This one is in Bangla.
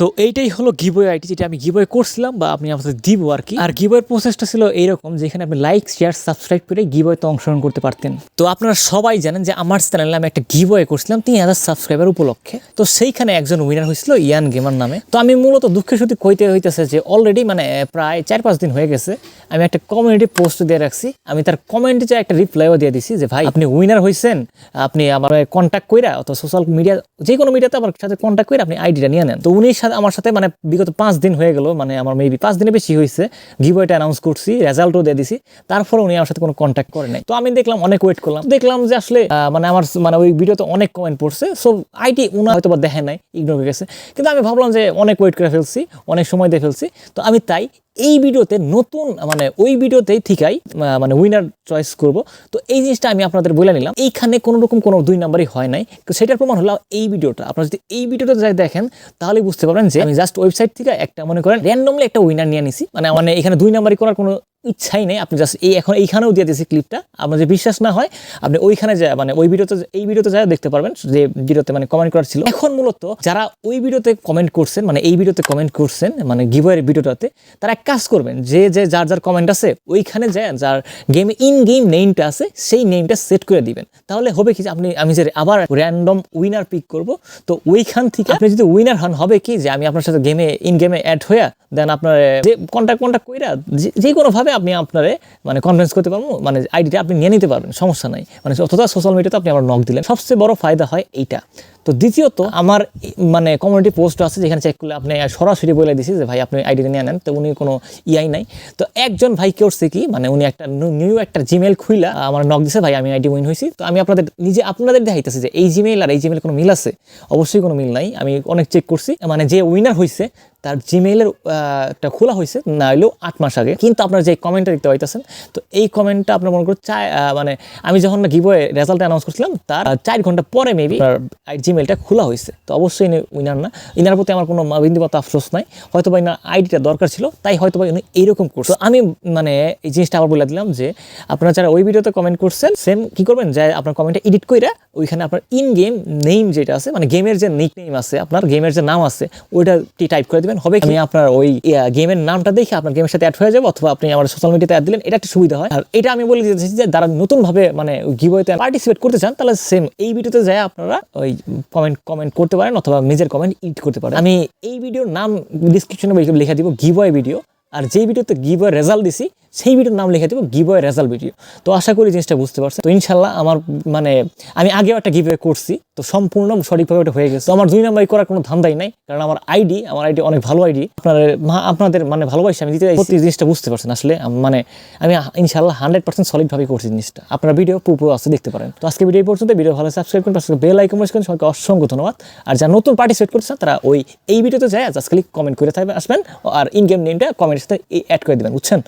তো এইটাই হলো গিবয় আইটি যেটা আমি গিবয় করছিলাম বা আপনি আমাদের দিব আর কি। আর গিবয়ের প্রসেসটা ছিল এইরকম যেখানে আপনি লাইক শেয়ার সাবস্ক্রাইব করে গিবয়তে অংশগ্রহণ করতে পারতেন। তো আপনারা সবাই জানেন যে আমার চ্যানেলে আমি একটা গিবয় করছিলাম তিন হাজার সাবস্ক্রাইবার উপলক্ষে। তো সেইখানে একজন উইনার হয়েছিল ইয়ান গেমার নামে। তো আমি মূলত দুঃখের সাথে কইতে হইতেছে যে অলরেডি মানে প্রায় চার পাঁচ দিন হয়ে গেছে, আমি একটা কমিউনিটি পোস্ট দিয়ে রাখছি। আমি তার কমেন্টে যে একটা রিপ্লাইও দিয়ে দিছি যে, ভাই, আপনি উইনার হয়েছেন আপনি আমার কন্ট্যাক্ট কইরা অথবা সোশ্যাল মিডিয়া যে কোনো মিডিয়াতে আমার সাথে কন্ট্যাক্ট করে আপনি আইডিটা নিয়ে নেন। তো উনি সাথে আমার সাথে মানে বিগত পাঁচ দিন হয়ে গেল মানে আমার মেবি পাঁচ দিনে বেশি হয়েছে। গিভওয়েটা অ্যানাউন্স করছি রেজাল্টও দিয়ে দিছি। তারপরে উনি আমার সাথে কোনো কন্ট্যাক্ট করে নাই। তো আমি দেখলাম, অনেক ওয়েট করলাম। দেখলাম যে আসলে মানে আমার মানে ওই ভিডিওতে অনেক কমেন্ট পড়ছে। সো আইটি উনা হয়তো বা দেখে নাই ইগনোর হয়ে গেছে। কিন্তু আমি ভাবলাম যে অনেক ওয়েট করে ফেলছি, অনেক সময় দিয়ে ফেলছি। তো আমি তাই এই ভিডিওতে নতুন মানে ওই ভিডিওতেই ঠিকাই মানে উইনার চয়েস করব। তো এই জিনিসটা আমি আপনাদের বলে নিলাম, এইখানে কোনো রকম কোনো দুই নাম্বারই হয় নাই। তো সেটার প্রমাণ হলো এই ভিডিওটা। আপনারা যদি এই ভিডিওটা যাই দেখেন তাহলে বুঝতে পারবেন যে আমি জাস্ট ওয়েবসাইট থেকে একটা, মনে করেন র্যান্ডমলি একটা উইনার নিয়ে নিছি। মানে মানে এখানে দুই নাম্বারই করার কোনো ইচ্ছাই নেই, আপনি জাস্ট এই এখন এইখানেও দিয়ে দিয়েছি ক্লিপটা আপনার যে বিশ্বাস না হয়, আপনি ওইখানে যায় মানে ওই ভিডিওতে এই ভিডিওতে যায় দেখতে পারবেন, যে ভিডিওতে মানে কমেন্ট করার ছিল। এখন মূলত যারা ওই ভিডিওতে কমেন্ট করছেন মানে এই ভিডিওতে কমেন্ট করছেন মানে গিভওয়ের ভিডিওটাতে তারা এক কাজ করবেন, যে যে যার যার কমেন্ট আছে, ওইখানে যায়, যার গেমে ইন গেম নেমটা আছে, সেই নেমটা সেট করে দিবেন। তাহলে হবে কি আপনি আমি যে আবার র্যান্ডম উইনার পিক করব, তো ওইখান থেকে আপনি যদি উইনার হন, হবে কি যে আমি আপনার সাথে গেমে ইন গেমে অ্যাড হয়ে দেন আপনার, যে কন্ট্যাক্ট কন্ট্যাক্ট কইরা যে- যে কোনোভাবে আপনি আপনারে মানে কনভিন্স করতে পারব মানে আইডিটা আপনি নিয়ে নিতে পারবেন, সমস্যা নাই। মানে অথবা সোশ্যাল মিডিয়াতে আপনি আমার নক দিলেন। সবচেয়ে বড় ফায়দা হয় এইটা। তো দ্বিতীয়ত, আমার মানে কমিউনিটি পোস্ট আছে যেখানে চেক করলে আপনি সরাসরি বলে দিছি যে, ভাই, আপনি আইডিটা নিয়ে নেন। তো উনি কোনো ইয়াই নাই। তো একজন ভাই করছে কি মানে উনি একটা নিউ একটা জিমেল খুইলা, আমার নক দিছে, ভাই, আমি আইডি উইন হয়েছি তো আমি আপনাদের, নিজে আপনাদের দেখাইতেছি যে, এই জিমেল আর এই জিমেল কোনো মিল আছে? অবশ্যই কোনো মিল নাই। আমি অনেক চেক করছি। মানে যে উইনার হয়েছে তার জিমেইলের একটা খোলা হয়েছে না হলেও আট মাস আগে। কিন্তু আপনার যে কমেন্টটা দেখতে পাইতেছেন তো এই কমেন্টটা আপনার মনে করুন আহ, মানে আমি যখন গিবয়ে রেজাল্ট অ্যানাউন্স করছিলাম তার চার ঘণ্টা পরে মেবি জিমেলটা খোলা হয়েছে তো অবশ্যই উইনার না। ইনার প্রতি আমার কোনো বিন্দুগত আফসোস নাই। হয়তো বা ইনার আইডিটা দরকার ছিল তাই হয়তো বা উনি এইরকম করছে। আমি মানে এই জিনিসটা আবার বলে দিলাম যে আপনারা যারা ওই ভিডিওতে কমেন্ট করছেন সেম কি করবেন? যে আপনার কমেন্টটা এডিট কইরা ওইখানে আপনার ইন গেম নেম যেটা আছে মানে গেমের যে নিক নেম আছে, আপনার গেমের যে নাম আছে, ওইটা টাইপ করে দিবেন। হবে আমি আপনার ওই গেমের নামটা দেখে আপনার গেমের সাথে অ্যাড হয়ে যাবে, অথবা আপনি আমার সোশ্যাল মিডিয়াতে অ্যাড দিলেন, এটা একটা সুবিধা হয়। আর এটা আমি বলে দিতেছি যে, যারা নতুনভাবে মানে গিবইতে পার্টিসিপেট করতে চান, তাহলে সেম এই ভিডিওতে যায় আপনারা ওই কমেন্ট কমেন্ট করতে পারেন, অথবা নিজের কমেন্ট ইড করতে পারেন। আমি এই ভিডিওর নাম ডিসক্রিপশনে লিখে দিব গিবয় ভিডিও আর যেই ভিডিওতে গিবয় রেজাল্ট দিছি সেই ভিডিওর নাম লিখে দেবো গিবয় রেজাল্ট ভিডিও তো আশা করি জিনিসটা বুঝতে পারছেন। তো ইনশাল্লাহ আমার মানে আমি আগেও একটা গিভওয়ে করছি। তো সম্পূর্ণ সঠিকভাবে হয়ে গেছে। তো আমার দুই নাম্বারই করার কোনো ধান্দাই নাই। কারণ আমার আইডি আমার আইডি অনেক ভালো আইডি। আপনাদের, মা- আপনাদের মানে ভালোবাসি, আমি দিতে প্রতি জিনিসটা বুঝতে পারছেন আসলে। মানে আমি ইনশাল্লাহ হান্ড্রেড পার্সেন্ট সলিডভাবে করছি জিনিসটা। আপনার ভিডিও পুরো আছে, দেখতে পারেন। তো আজকে ভিডিও পর্যন্ত ভিডিও ভালো সাবস্ক্রাইব করুন, পাশে বেল আইকন করুন। সবাইকে অসংখ্য ধন্যবাদ। আর যারা নতুন পার্টিসিপেট করছেন, তারা ওই, এই ভিডিওতে যায় জাস্ট খালি কমেন্ট করে থাকবে আসবেন। আর ইন গেম নেমটা কমেন্টের সাথে অ্যাড করে দেবেন, বুঝছেন?